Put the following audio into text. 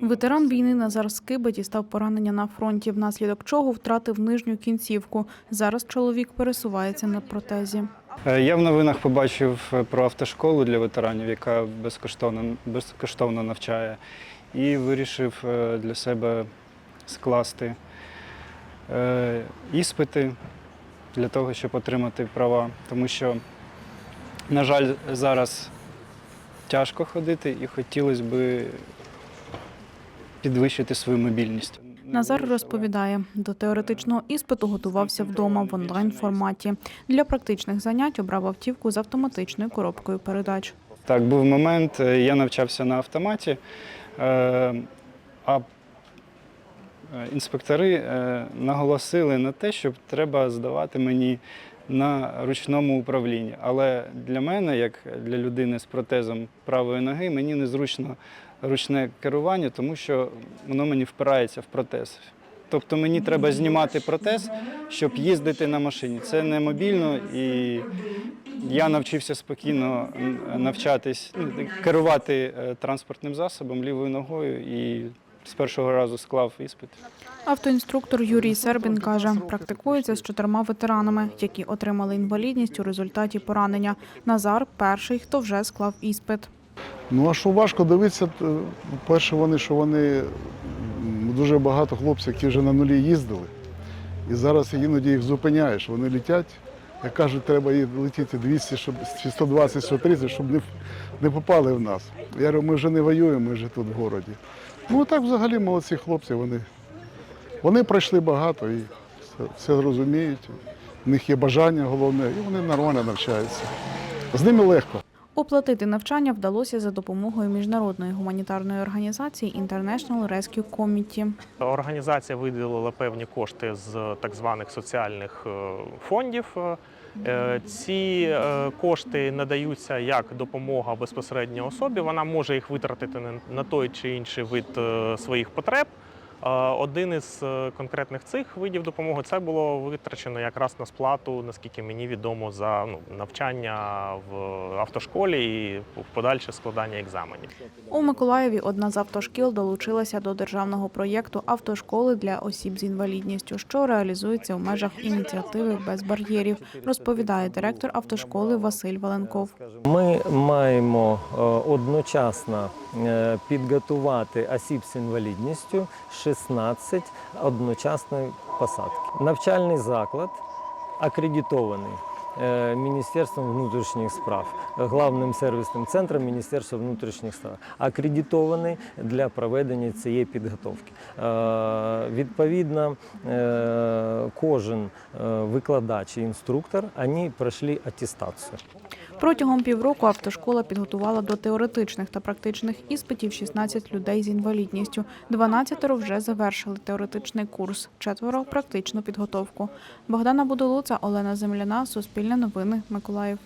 Ветеран війни Назар Скиба дістав поранення на фронті, внаслідок чого втратив нижню кінцівку. Зараз чоловік пересувається на протезі. Е, Я в новинах побачив е, про автошколу для ветеранів, яка безкоштовно, безкоштовно навчає, і вирішив е, для себе скласти іспити для того, щоб отримати права. Тому що, на жаль, зараз тяжко ходити і хотілося б підвищити свою мобільність. Назар розповідає, до теоретичного іспиту готувався вдома в онлайн форматі. Для практичних занять обрав автівку з автоматичною коробкою передач. Так, був момент, е, я навчався на автоматі, е, а е, інспектори наголосили на те, що треба здавати мені на ручному управлінні. Але для мене, як для людини з протезом правої ноги, мені незручно ручне керування, тому що воно мені впирається в протез. Тобто мені треба знімати протез, щоб їздити на машині. Це не мобільно і я навчився спокійно навчатись, ну, керувати е, транспортним засобом лівою ногою і з першого разу склав іспит. Автоінструктор Юрій Сербін каже, практикується з чотирма ветеранами, які отримали інвалідність у результаті поранення. Назар перший, хто вже склав іспит. Ну а що важко дивитися, т- перше, вони, що вони дуже багато хлопців, які вже на нулі їздили. І зараз іноді їх зупиняєш, вони летять. Як кажуть, треба їх летіти 200, щоб, чи 120, 130, щоб не, не попали в нас. Я говорю, ми вже не воюємо, ми вже тут в городі. Ну так взагалі молодці хлопці, вони, вони пройшли багато і все, все розуміють. У них є бажання головне, і вони нормально навчаються. З ними легко. Оплатити навчання вдалося за допомогою міжнародної гуманітарної організації International Rescue Committee. Організація виділила певні кошти з так званих соціальних е, фондів. Е, Ці е, кошти надаються як допомога безпосередньо особі. Вона може їх витратити на- той чи інший вид е, своїх потреб. Один із е, конкретних цих видів допомоги це було витрачено якраз на сплату, наскільки мені відомо, за ну, навчання в автошколі і в подальше складання екзаменів. У Миколаєві одна з автошкіл долучилася до державного проєкту автошколи для осіб з інвалідністю, що реалізується у межах ініціативи без бар'єрів, розповідає директор автошколи Василь Валенков. Ми маємо е, одночасно е, підготувати осіб з інвалідністю 16 одночасної посадки. Навчальний заклад акредитований е, Міністерством внутрішніх справ, главним сервісним центром Міністерства внутрішніх справ, акредитований для проведення цієї підготовки. Е, Відповідно, е, кожен викладач і інструктор вони пройшли атестацію. Протягом півроку автошкола підготувала до теоретичних та практичних іспитів 16 людей з інвалідністю. 12 вже завершили теоретичний курс, четверо практичну підготовку. Богдана Будолуца, Олена Земляна, Суспільне новини, Миколаїв.